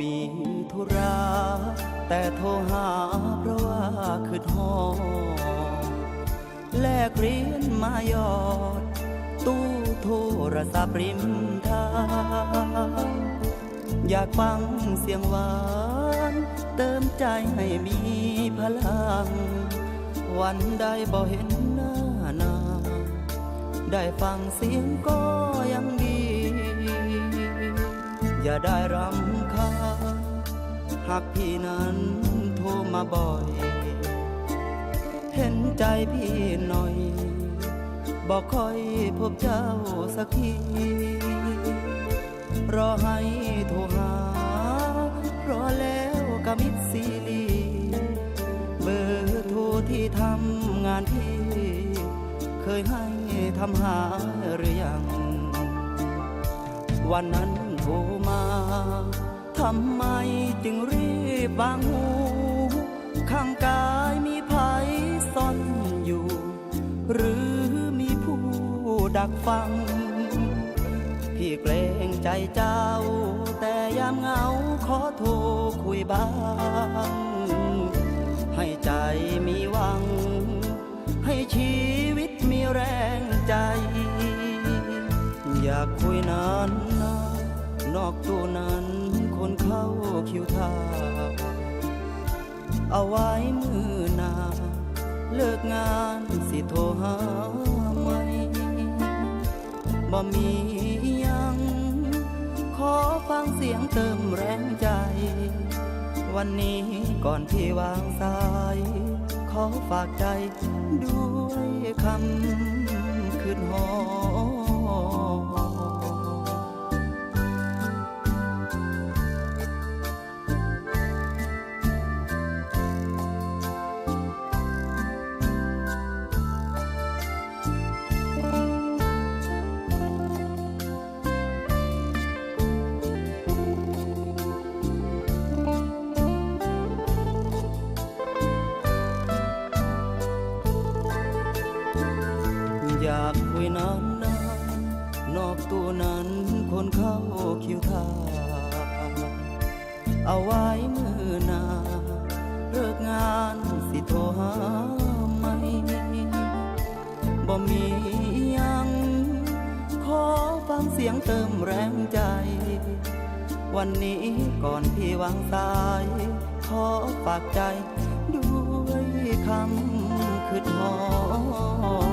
มีธุระแต่โทรหาเพราะว่าคือทอแลกเรียญมายอด ตู้โทรศัพท์ริมทางอยากฟังเสียงหวาน เติมใจให้มีพลัง วันใดบ่เห็นหน้านาได้ฟังเสียงก็ยังดี อย่าได้รำ หากพี่นั้นโทรมาบ่อย เห็นใจพี่หน่อย บอกคอยพบเจ้าสักที รอให้โทรหารอแล้วก็มิดซีดีเบอร์โทรที่ทำงานพี่ เคยให้ทำหาหรือยัง วันนั้นโทรมาำไมจึงรีบวางหู ข้างกายมีภัยซ่อนอยู่ หรือมีผู้ดักฟัง พี่เกรงใจเจ้า แต่ยามเหงาขอโทรคุยบ้าง ให้ใจมีหวัง ให้ชีวิตมีแรงใจ อยากคุยนานนอกตัวนั้น คนเข้าคิวทาเอาไว้มือหนาเลิกงานสิโทรหาไหมบ่มียัง ขอฟังเสียงเติมแรงใจ วันนี้ก่อนที่วางสาย ขอฝากใจด้วยคำคืนหอากคุยนานนานนอกตัวนั้นคนเข้าคิวทาเอาไว้มือหนาเลิกงานสิโทรหาไหมบ่มียัง ขอฟังเสียงเติมแรงใจ วันนี้ก่อนพี่วางสาย ขอฝากใจด้วยคำคืดหอ